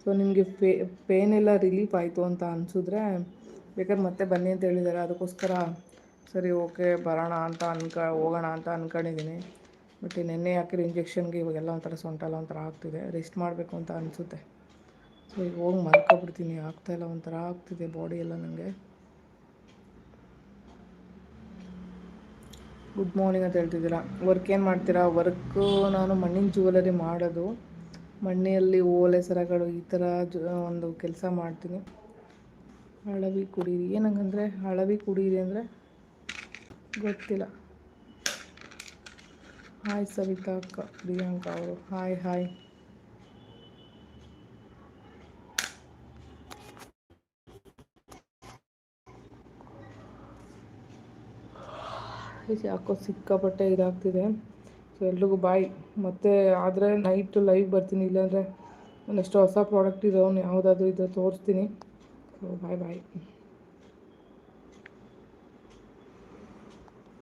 ಸೊ ನಿಮಗೆ ಪೇ ಪೇನ್ ಎಲ್ಲ ರಿಲೀಫ್ ಆಯಿತು ಅಂತ ಅನಿಸಿದ್ರೆ ಬೇಕಾದ್ರೆ ಮತ್ತೆ ಬನ್ನಿ ಅಂತ ಹೇಳಿದ್ದಾರೆ. ಅದಕ್ಕೋಸ್ಕರ ಸರಿ ಓಕೆ ಬರೋಣ ಅಂತ ಅನ್ಕ, ಹೋಗೋಣ ಅಂತ ಅನ್ಕೊಂಡಿದ್ದೀನಿ. ಬಟ್ ನೆನ್ನೆ ಹಾಕಿರೋ ಇಂಜೆಕ್ಷನ್ಗೆ ಇವಾಗೆಲ್ಲ ಒಂಥರ ಸೊಂಟಲ್ಲ ಒಂಥರ ಆಗ್ತಿದೆ. ರೆಸ್ಟ್ ಮಾಡಬೇಕು ಅಂತ ಅನಿಸುತ್ತೆ. ಈಗ ಹೋಗಿ ಮಲ್ಕೊಬಿಡ್ತೀನಿ. ಇಲ್ಲ, ಒಂಥರ ಆಗ್ತಿದೆ ಬಾಡಿ ಎಲ್ಲ ನನಗೆ ಗುಡ್ ಮಾರ್ನಿಂಗ್ ಅಂತ ಹೇಳ್ತಿದ್ದೀರಾ? ವರ್ಕ್ ಏನು ಮಾಡ್ತೀರಾ? ವರ್ಕು ನಾನು ಮಣ್ಣಿನ ಜ್ಯುವೆಲರಿ ಮಾಡೋದು. ಮಣ್ಣಿನಲ್ಲಿ ಓಲೆ ಸರಗಳು ಈ ಥರ ಒಂದು ಕೆಲಸ ಮಾಡ್ತೀನಿ. ಹಳವಿ ಕುಡೀರಿ. ಏನಂಗಂದರೆ ಹಳವಿ ಕುಡೀರಿ ಅಂದರೆ ಗೊತ್ತಿಲ್ಲ. ಹಾಯ್ ಸವಿತಾ ಅಕ್ಕ, ಪ್ರಿಯಾಂಕಾ ಅವರು. ಹಾಯ್ ಹಾಯ್ ಯಾಕೋ ಸಿಕ್ಕಾಪಟ್ಟೆ ಇದಾಗ್ತಿದೆ. ಸೊ ಎಲ್ರಿಗೂ ಬಾಯ್ ಮತ್ತು ಆದರೆ ನೈಟು ಲೈವ್ ಬರ್ತೀನಿ, ಇಲ್ಲಾಂದರೆ ಒಂದಷ್ಟು ಹೊಸ ಪ್ರಾಡಕ್ಟ್ ಇರೋನು ಯಾವುದಾದ್ರೂ ಇದ್ದರೆ ತೋರಿಸ್ತೀನಿ. ಸೊ ಬಾಯ್ ಬಾಯ್